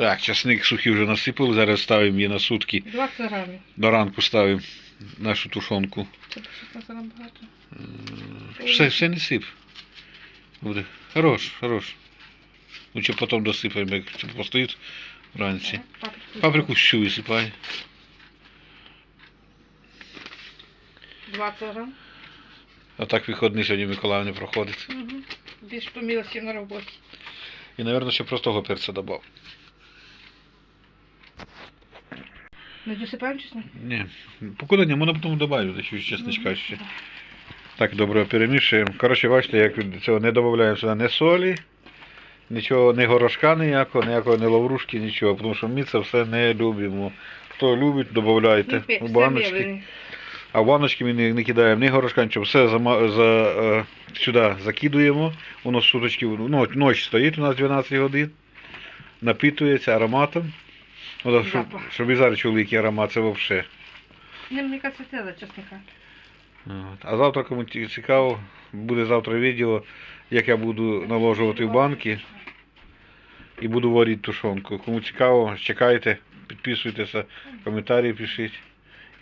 Так, часник сухий вже насипали, зараз ставимо її на сутки. 20 грамів. До ранку ставимо нашу тушонку. Це 16 грам багато. Все, все не сип. Буде. Хорош, хорош. Лучше потім досипаємо, як це постоїть вранці. Паприку. Всю висипай. 20 грам. А так виходний сьогодні Миколаїв не проходить. Угу. Більш помілості на роботі. І, мабуть, ще простого перця додав. Не досипаємо чесно? Ні. Ні, можна потім додати, ще чесничка ще. Так, добре перемішуємо. Коротше, бачите, як від цього не додаємо сюди ні солі, нічого, ні горошка ніякого, ніякої ні лаврушки, нічого, тому що ми це все не любимо. Хто любить, додавайте в баночки. А в баночки ми не, не кидаємо ні горошка, нічого, все зама, за, е, сюди закидуємо. Воно суточки, ну, ночь стоїть у нас 12 годин, напитується ароматом. Ну, щоб, Запах. щоб і зараз чули, який аромат, це взагалі. Не, мені кажется, це чесника. От. А завтра, кому ці- цікаво, буде завтра відео, як я буду наложувати в банки і буду варити тушонку. Кому цікаво, чекайте, підписуйтеся, коментарі пишіть.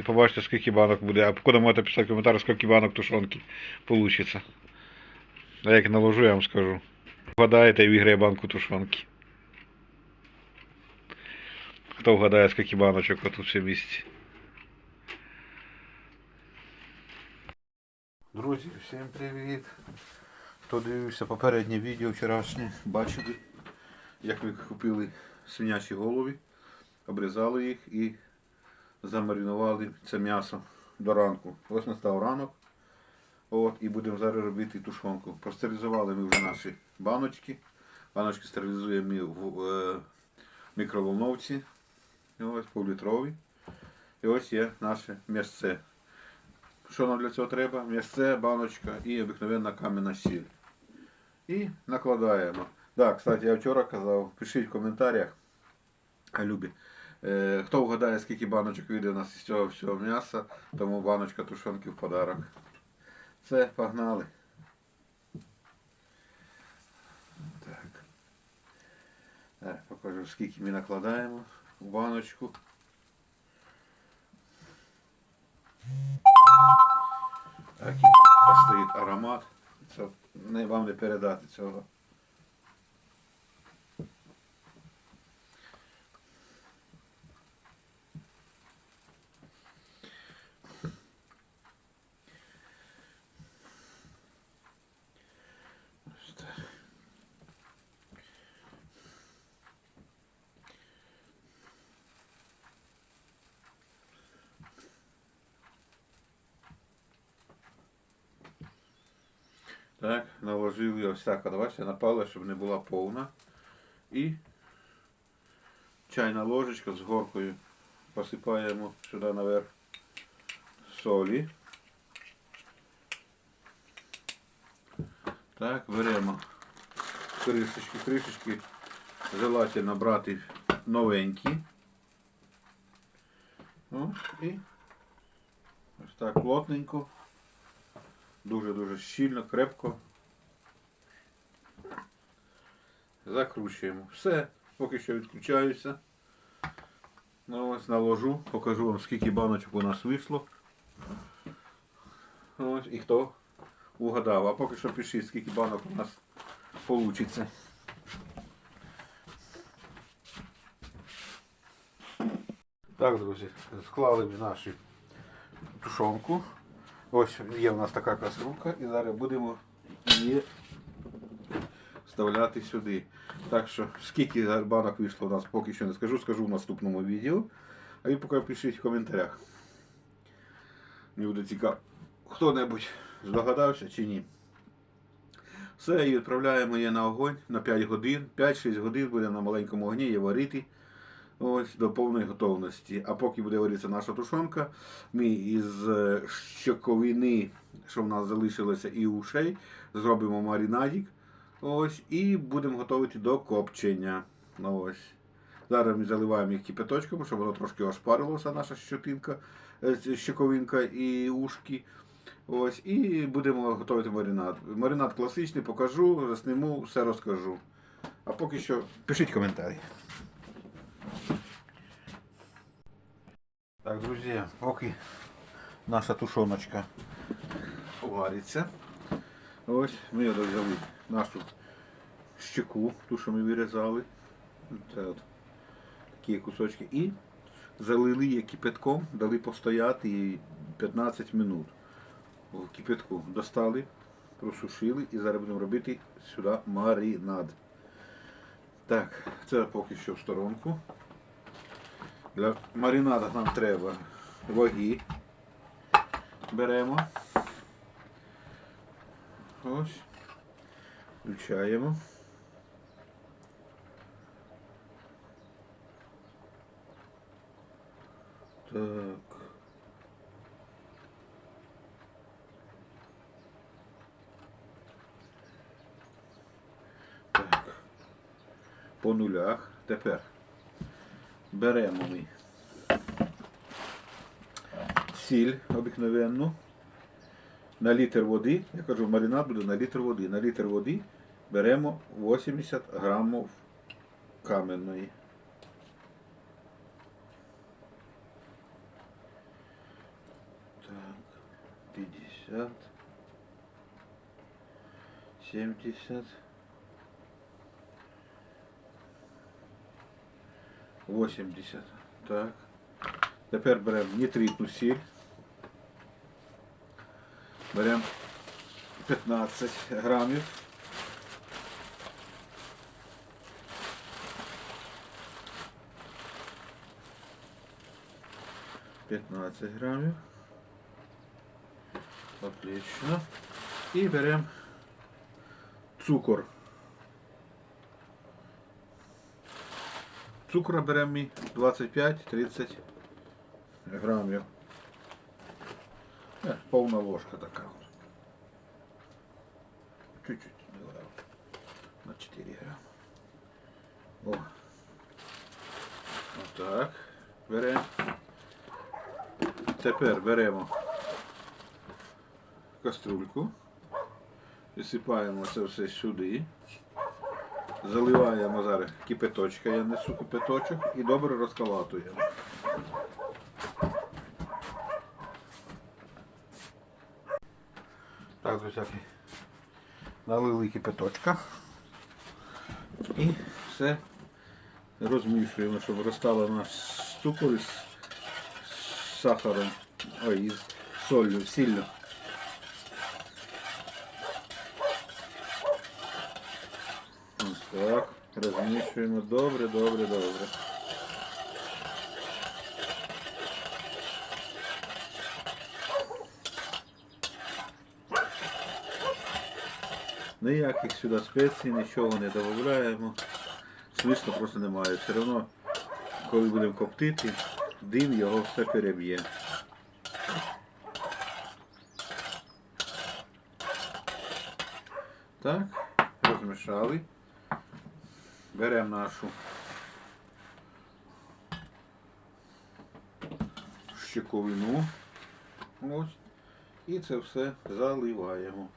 І побачите, скільки банок буде. А коли можете писати коментар, скільки банок тушонки вийде. А як наложу, я вам скажу. Вгадаєте і виграє банку тушонки. Хто вгадає, скільки баночок отут все місці. Друзі, всім привіт! Хто дивився попереднє відео вчорашнє, бачили, як ми купили свинячі голови, обрізали їх і замаринували це м'ясо до ранку. Ось настав ранок. От, і будемо зараз робити тушонку. Простерилізували ми вже наші баночки. Баночки стерилізуємо ми в е, мікроволновці. Ось півлітрові. І ось є наше м'ясце. Що нам для цього треба? М'ясце, баночка і обикновенна кам'яна сіль. І накладаємо. Так, кстати, я вчора казав, пишіть в коментарях, любі. Е, хто вгадає, скільки баночок вийде у нас із цього всього м'яса, тому баночка тушонки в подарок. Все, погнали. Так. Так, покажу, скільки ми накладаємо в баночку. Такий стоїть аромат. Це вам не передати цього. Так, наложив я так, давайте напала, щоб не була повна. І чайна ложечка з горкою посипаємо сюди наверх солі. Так, беремо кришечки, кришечки желательно брати новенькі. О, і ось так плотненько. Дуже-дуже щільно, крепко. Закручуємо. Все, поки що відключаюся. Ну, ось наложу, покажу вам скільки баночок у нас вийшло. Ось, і хто угадав. А поки що пишіть, скільки банок у нас вийде. Так, друзі, склали ми нашу тушонку. Ось є в нас така каструлка і зараз будемо її вставляти сюди. Так що, скільки банок вийшло у нас, поки що не скажу, скажу в наступному відео. А ви поки пишіть в коментарях. Мені буде цікаво, хто-небудь здогадався чи ні. Все, і відправляємо її на огонь на 5 годин. 5-6 годин буде на маленькому огні її варити. Ось до повної готовності. А поки буде варитися наша тушонка, ми із е, щоковини, що в нас залишилося, і ушей, зробимо маринадик. Ось, і будемо готувати до копчення. Ну, ось. Зараз ми заливаємо їх кипяточком, щоб воно трошки ошпарилося, наша щотинка, е, щоковинка і ушки. Ось, і будемо готувати маринад. Маринад класичний, покажу, засниму, все розкажу. А поки що пишіть коментарі. Так, друзі, поки наша тушоночка вариться. Ось ми взяли нашу щеку, ту, що ми вирізали. От такі кусочки. І залили її кипятком, дали постояти їй 15 минут. В кипятку достали, просушили і зараз будемо робити сюди маринад. Так, це поки що в сторонку. Для маринада нам треба ваги. Беремо. Ось. Включаємо. Так. Так. По нулях. Тепер беремо ми сіль обикновенну. На літр води, я кажу, маринад буде на літр води. На літр води беремо 80 грамів каменної. Так, 50, 70, 80. Так. Тепер беремо нітритну сіль. Беремо 15 грамів. П'ятнадцять грамів. Отлично. І беремо цукор. Цукра беремо ми 25-30 грамів. Е, повна ложка така. Чуть-чуть. На 4 грама. Отак. Беремо. Тепер беремо каструльку. Висипаємо це все сюди. Заливаємо зараз кипяточка, я несу кипяточок і добре розкалатуємо. Так, друзяки, налили кипяточка і все розмішуємо, щоб розстало наш цукор із сахаром, ой, із солью, сіллю. Так, розмішуємо добре, добре, добре. Ніяких сюди спецій, нічого не додаємо. Смисла просто немає. Все одно, коли будемо коптити, дим його все переб'є. Так, розмішали. Беремо нашу щековину. Ось. І це все заливаємо.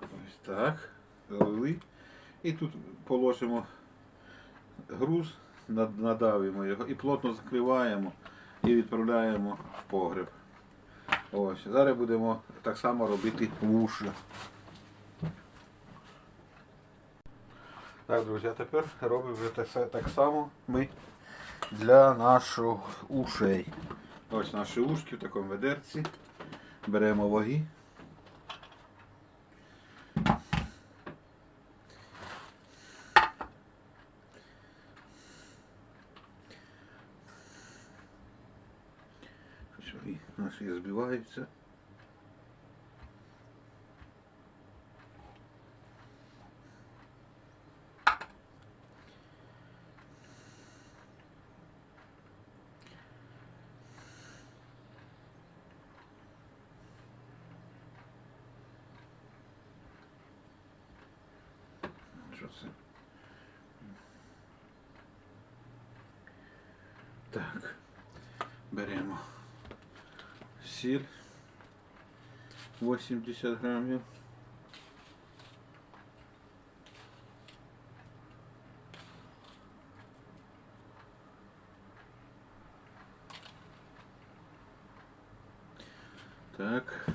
Ось так. Залили. І тут положимо груз, надавимо його і плотно закриваємо і відправляємо в погреб. Ось. Зараз будемо так само робити вуші. Так, друзі, а тепер робимо вже так, так само ми для наших ушей. Ось наші ушки в такому ведерці. Беремо ваги. Щось ваги наші збиваються. Що? Так. Беремо сіль 80 грамів. Так.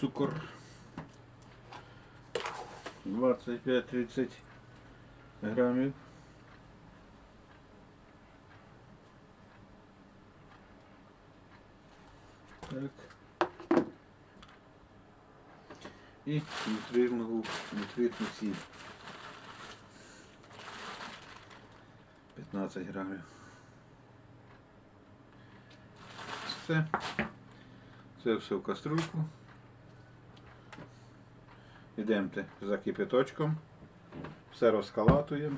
Цукор 25-30 граммов. І нітритну, нітритну сіль. 15 грамів. Все. Це все в каструльку. Йдемте за кипяточком. Все розкалатуємо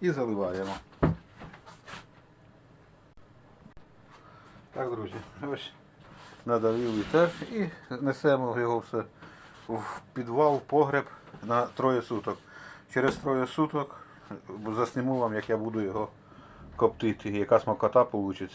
і заливаємо. Так, друзі, ось надавив літер і несемо його все в підвал, в погреб на троє суток. Через троє суток засніму вам, як я буду його коптити, яка смакота вийде.